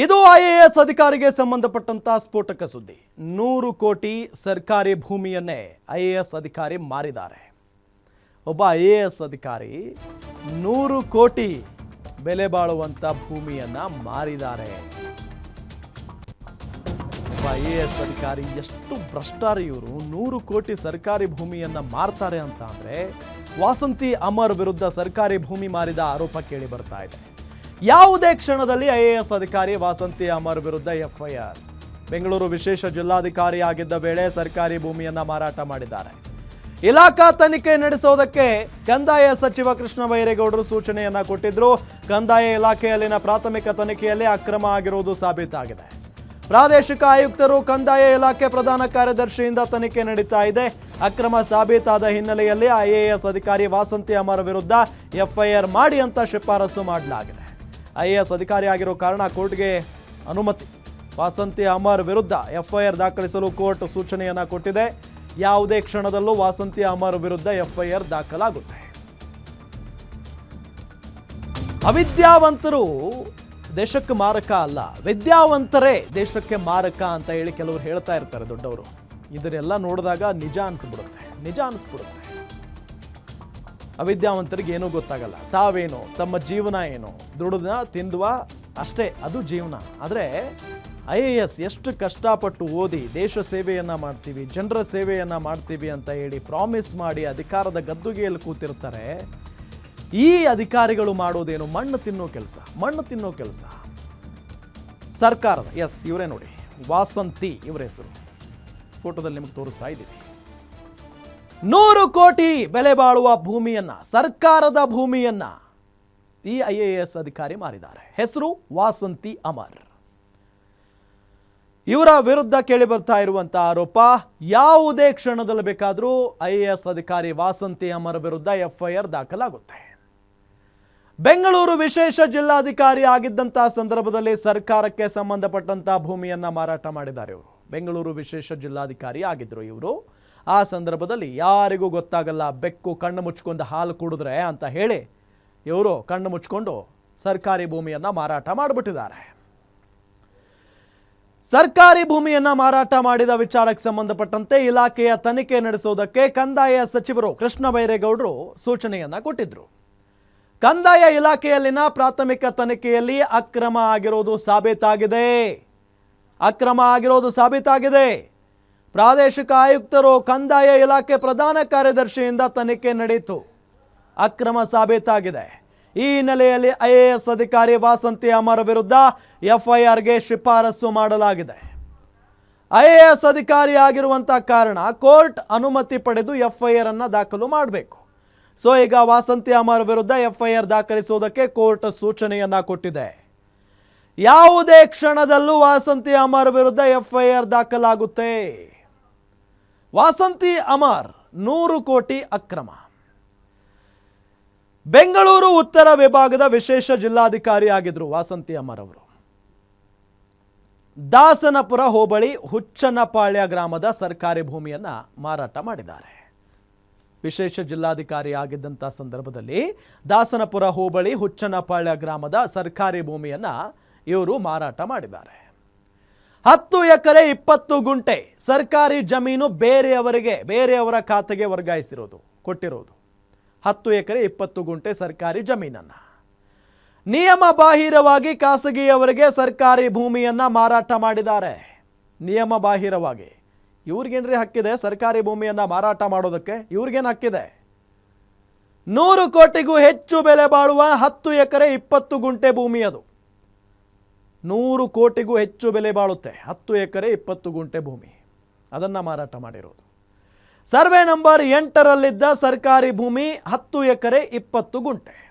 ಇದು I A S ಅಧಿಕಾರಿಗೆ ಸಂಬಂಧಪಟ್ಟಂತ ಸ್ಫೋಟಕ ಸುದ್ದಿ. ನೂರು ಕೋಟಿ ಸರ್ಕಾರಿ ಭೂಮಿಯನ್ನೇ ಐ ಎ ಎಸ್ ಅಧಿಕಾರಿ ಮಾರಿದ್ದಾರೆ. ಒಬ್ಬ ಐ ಎ ಎಸ್ ಅಧಿಕಾರಿ ನೂರು ಕೋಟಿ ಬೆಲೆ ಬಾಳುವಂತ ಭೂಮಿಯನ್ನ ಮಾರಿದ್ದಾರೆ. ಒಬ್ಬ ಐ ಎ ಎಸ್ ಅಧಿಕಾರಿ ಎಷ್ಟು ಭ್ರಷ್ಟಾರ ಇವರು. ನೂರು ಕೋಟಿ ಸರ್ಕಾರಿ ಭೂಮಿಯನ್ನ ಮಾರ್ತಾರೆ ಅಂತ ಅಂದ್ರೆ ವಾಸಂತಿ ಅಮರ್ ವಿರುದ್ಧ ಸರ್ಕಾರಿ ಭೂಮಿ ಮಾರಿದ ಆರೋಪ ಕೇಳಿ ಬರ್ತಾ ಇದೆ. ಯಾವುದೇ ಕ್ಷಣದಲ್ಲಿ ಐ ಎ ಎಸ್ ಅಧಿಕಾರಿ ವಾಸಂತಿ ಅಮರ್ ವಿರುದ್ಧ ಎಫ್ಐಆರ್. ಬೆಂಗಳೂರು ವಿಶೇಷ ಜಿಲ್ಲಾಧಿಕಾರಿ ಆಗಿದ್ದ ವೇಳೆ ಸರ್ಕಾರಿ ಭೂಮಿಯನ್ನ ಮಾರಾಟ ಮಾಡಿದ್ದಾರೆ. ಇಲಾಖಾ ತನಿಖೆ ನಡೆಸೋದಕ್ಕೆ ಕಂದಾಯ ಸಚಿವ ಕೃಷ್ಣ ಬೈರೇಗೌಡರು ಸೂಚನೆಯನ್ನ ಕೊಟ್ಟಿದ್ರು. ಕಂದಾಯ ಇಲಾಖೆಯಲ್ಲಿನ ಪ್ರಾಥಮಿಕ ತನಿಖೆಯಲ್ಲಿ ಅಕ್ರಮ ಆಗಿರುವುದು ಸಾಬೀತಾಗಿದೆ. ಪ್ರಾದೇಶಿಕ ಆಯುಕ್ತರು ಕಂದಾಯ ಇಲಾಖೆ ಪ್ರಧಾನ ಕಾರ್ಯದರ್ಶಿಯಿಂದ ತನಿಖೆ ನಡೀತಾ ಇದೆ. ಅಕ್ರಮ ಸಾಬೀತಾದ ಹಿನ್ನೆಲೆಯಲ್ಲಿ ಐಎಎಸ್ ಅಧಿಕಾರಿ ವಾಸಂತಿ ಅಮರ್ ವಿರುದ್ಧ ಎಫ್ಐಆರ್ ಮಾಡಿ ಅಂತ ಶಿಫಾರಸು ಮಾಡಲಾಗಿದೆ. ಐಎಎಸ್ ಎಸ್ ಆಗಿರೋ ಕಾರಣ ಕೋರ್ಟ್ಗೆ ಅನುಮತಿ. ವಾಸಂತಿ ಅಮರ್ ವಿರುದ್ಧ ಎಫ್ಐಆರ್ ದಾಖಲಿಸಲು ಕೋರ್ಟ್ ಸೂಚನೆಯನ್ನ ಕೊಟ್ಟಿದೆ. ಯಾವುದೇ ಕ್ಷಣದಲ್ಲೂ ವಾಸಂತಿ ಅಮರ್ ವಿರುದ್ಧ ಎಫ್ಐಆರ್ ದಾಖಲಾಗುತ್ತೆ. ಅವಿದ್ಯಾವಂತರು ದೇಶಕ್ಕೆ ಮಾರಕ ಅಲ್ಲ. ವಿದ್ಯಾವಂತರೇ ದೇಶಕ್ಕೆ ಮಾರಕ ಅಂತ ಹೇಳಿ ಕೆಲವರು ಹೇಳ್ತಾ ಇರ್ತಾರೆ ದೊಡ್ಡವರು. ಇದನ್ನೆಲ್ಲ ನೋಡಿದಾಗ ನಿಜ ಅನಿಸ್ಬಿಡುತ್ತೆ. ನಿಜ ಅನಿಸ್ಬಿಡುತ್ತೆ. ಅವಿದ್ಯಾವಂತರಿಗೆ ಏನೂ ಗೊತ್ತಾಗಲ್ಲ. ತಾವೇನು, ತಮ್ಮ ಜೀವನ ಏನು ದುಡಿದ ತಿಂದುವ, ಅಷ್ಟೇ, ಅದು ಜೀವನ. ಆದರೆ, ಐ ಎ ಎಸ್ ಎಷ್ಟು ಕಷ್ಟಪಟ್ಟು ಓದಿ ದೇಶ ಸೇವೆಯನ್ನು ಮಾಡ್ತೀವಿ, ಜನರ ಸೇವೆಯನ್ನು ಮಾಡ್ತೀವಿ ಅಂತ ಹೇಳಿ ಪ್ರಾಮಿಸ್ ಮಾಡಿ ಅಧಿಕಾರದ ಗದ್ದುಗೆಯಲ್ಲಿ ಕೂತಿರ್ತಾರೆ, ಈ ಅಧಿಕಾರಿಗಳು ಮಾಡೋದೇನು? ಮಣ್ಣು ತಿನ್ನೋ ಕೆಲಸ, ಮಣ್ಣು ತಿನ್ನೋ ಕೆಲಸ. ಸರ್ಕಾರದ ಎಸ್ ಇವರೇ ನೋಡಿ, ವಾಸಂತಿ, ಇವರ ಹೆಸರು. ಫೋಟೋದಲ್ಲಿ ನಿಮಗೆ ತೋರಿಸ್ತಾ ಇದ್ದೀವಿ ನೂರು ಕೋಟಿ ಬೆಲೆ ಬಾಳುವ ಭೂಮಿಯನ್ನ, ಸರ್ಕಾರದ ಭೂಮಿಯನ್ನ ಈ ಐ ಎ ಎಸ್ ಅಧಿಕಾರಿ ಮಾರಿದ್ದಾರೆ. ಹೆಸರು ವಾಸಂತಿ ಅಮರ್. ಇವರ ವಿರುದ್ಧ ಕೇಳಿ ಬರ್ತಾ ಇರುವಂತಹ ಆರೋಪ, ಯಾವುದೇ ಕ್ಷಣದಲ್ಲಿ ಬೇಕಾದರೂ ಐ ಎ ಎಸ್ ಅಧಿಕಾರಿ ವಾಸಂತಿ ಅಮರ್ ವಿರುದ್ಧ ಎಫ್ಐಆರ್ ದಾಖಲಾಗುತ್ತೆ. ಬೆಂಗಳೂರು ವಿಶೇಷ ಜಿಲ್ಲಾಧಿಕಾರಿ ಆಗಿದ್ದಂತಹ ಸಂದರ್ಭದಲ್ಲಿ ಸರ್ಕಾರಕ್ಕೆ ಸಂಬಂಧಪಟ್ಟಂತಹ ಭೂಮಿಯನ್ನ ಮಾರಾಟ ಮಾಡಿದ್ದಾರೆ ಇವರು. ಬೆಂಗಳೂರು ವಿಶೇಷ ಜಿಲ್ಲಾಧಿಕಾರಿ ಆಗಿದ್ರು ಇವರು. ಆ ಸಂದರ್ಭದಲ್ಲಿ ಯಾರಿಗೂ ಗೊತ್ತಾಗಲ್ಲ, ಬೆಕ್ಕು ಕಣ್ಣು ಮುಚ್ಕೊಂಡು ಹಾಲು ಕುಡಿದ್ರೆ ಅಂತ ಹೇಳಿ ಇವರು ಕಣ್ಣು ಮುಚ್ಕೊಂಡು ಸರ್ಕಾರಿ ಭೂಮಿಯನ್ನು ಮಾರಾಟ ಮಾಡಿಬಿಟ್ಟಿದ್ದಾರೆ. ಸರ್ಕಾರಿ ಭೂಮಿಯನ್ನ ಮಾರಾಟ ಮಾಡಿದ ವಿಚಾರಕ್ಕೆ ಸಂಬಂಧಪಟ್ಟಂತೆ ಇಲಾಖೆಯ ತನಿಖೆ ನಡೆಸುವುದಕ್ಕೆ ಕಂದಾಯ ಸಚಿವರು ಕೃಷ್ಣ ಬೈರೇಗೌಡರು ಸೂಚನೆಯನ್ನ ಕೊಟ್ಟಿದ್ರು. ಕಂದಾಯ ಇಲಾಖೆಯಲ್ಲಿನ ಪ್ರಾಥಮಿಕ ತನಿಖೆಯಲ್ಲಿ ಅಕ್ರಮ ಆಗಿರೋದು ಸಾಬೀತಾಗಿದೆ. ಅಕ್ರಮ ಆಗಿರೋದು ಸಾಬೀತಾಗಿದೆ. ಪ್ರಾದೇಶಿಕ ಆಯುಕ್ತರು ಕಂದಾಯ ಇಲಾಖೆ ಪ್ರಧಾನ ಕಾರ್ಯದರ್ಶಿಯಿಂದ ತನಿಖೆ ನಡೆಯಿತು. ಅಕ್ರಮ ಸಾಬೀತಾಗಿದೆ. ಈ ಹಿನ್ನೆಲೆಯಲ್ಲಿ ಐಎಎಸ್ ಅಧಿಕಾರಿ ವಾಸಂತಿ ಅಮರ್ ವಿರುದ್ಧ ಎಫ್ಐಆರ್ಗೆ ಶಿಫಾರಸು ಮಾಡಲಾಗಿದೆ. ಐಎಎಸ್ ಅಧಿಕಾರಿ ಆಗಿರುವಂಥ ಕಾರಣ ಕೋರ್ಟ್ ಅನುಮತಿ ಪಡೆದು ಎಫ್ಐಆರ್ ಅನ್ನು ದಾಖಲು ಮಾಡಬೇಕು. ಸೊ, ಈಗ ವಾಸಂತಿ ಅಮರ್ ವಿರುದ್ಧ ಎಫ್ಐಆರ್ ದಾಖಲಿಸುವುದಕ್ಕೆ ಕೋರ್ಟ್ ಸೂಚನೆಯನ್ನ ಕೊಟ್ಟಿದೆ. ಯಾವುದೇ ಕ್ಷಣದಲ್ಲೂ ವಾಸಂತಿ ಅಮರ್ ವಿರುದ್ಧ ಎಫ್ಐಆರ್ ದಾಖಲಾಗುತ್ತೆ. ವಾಸಂತಿ ಅಮರ್, ನೂರು ಕೋಟಿ ಅಕ್ರಮ. ಬೆಂಗಳೂರು ಉತ್ತರ ವಿಭಾಗದ ವಿಶೇಷ ಜಿಲ್ಲಾಧಿಕಾರಿ ಆಗಿದ್ರು ವಾಸಂತಿ ಅಮರ್ ಅವರು. ದಾಸನಪುರ ಹೋಬಳಿ ಹುಚ್ಚನಪಾಳ್ಯ ಗ್ರಾಮದ ಸರ್ಕಾರಿ ಭೂಮಿಯನ್ನ ಮಾರಾಟ ಮಾಡಿದ್ದಾರೆ. ವಿಶೇಷ ಜಿಲ್ಲಾಧಿಕಾರಿ ಆಗಿದ್ದಂಥ ಸಂದರ್ಭದಲ್ಲಿ ದಾಸನಪುರ ಹೋಬಳಿ ಹುಚ್ಚನಪಾಳ್ಯ ಗ್ರಾಮದ ಸರ್ಕಾರಿ ಭೂಮಿಯನ್ನು ಇವರು ಮಾರಾಟ ಮಾಡಿದ್ದಾರೆ. ಹತ್ತು ಎಕರೆ ಇಪ್ಪತ್ತು ಗುಂಟೆ ಸರ್ಕಾರಿ ಜಮೀನು ಬೇರೆಯವರಿಗೆ, ಬೇರೆಯವರ ಖಾತೆಗೆ ವರ್ಗಾಯಿಸಿರೋದು, ಕೊಟ್ಟಿರೋದು. ಹತ್ತು ಎಕರೆ ಇಪ್ಪತ್ತು ಗುಂಟೆ ಸರ್ಕಾರಿ ಜಮೀನನ್ನು. ನಿಯಮ ಬಾಹಿರವಾಗಿ ಖಾಸಗಿಯವರಿಗೆ ಸರ್ಕಾರಿ ಭೂಮಿಯನ್ನು ಮಾರಾಟ ಮಾಡಿದ್ದಾರೆ. ನಿಯಮ ಬಾಹಿರವಾಗಿ. ಇವ್ರಿಗೇನ್ರಿ ಹಕ್ಕಿದೆ ಸರ್ಕಾರಿ ಭೂಮಿಯನ್ನು ಮಾರಾಟ ಮಾಡೋದಕ್ಕೆ? ಇವ್ರಿಗೇನು ಹಕ್ಕಿದೆ? ನೂರು ಕೋಟಿಗೂ ಹೆಚ್ಚು ಬೆಲೆ ಬಾಳುವ ಹತ್ತು ಎಕರೆ ಇಪ್ಪತ್ತು ಗುಂಟೆ ಭೂಮಿ ಅದು. ನೂರು ಕೋಟಿಗೂ ಹೆಚ್ಚು ಬೆಲೆ ಬಾಳುತ್ತೆ. ಹತ್ತು ಎಕರೆ, ಇಪ್ಪತ್ತು ಗುಂಟೆ ಭೂಮಿ. ಅದನ್ನು ಮಾರಾಟ ಮಾಡಿರೋದು. ಸರ್ವೆ ನಂಬರ್ ಎಂಟರಲ್ಲಿದ್ದ ಸರ್ಕಾರಿ ಭೂಮಿ ಹತ್ತು ಎಕರೆ, ಇಪ್ಪತ್ತು ಗುಂಟೆ.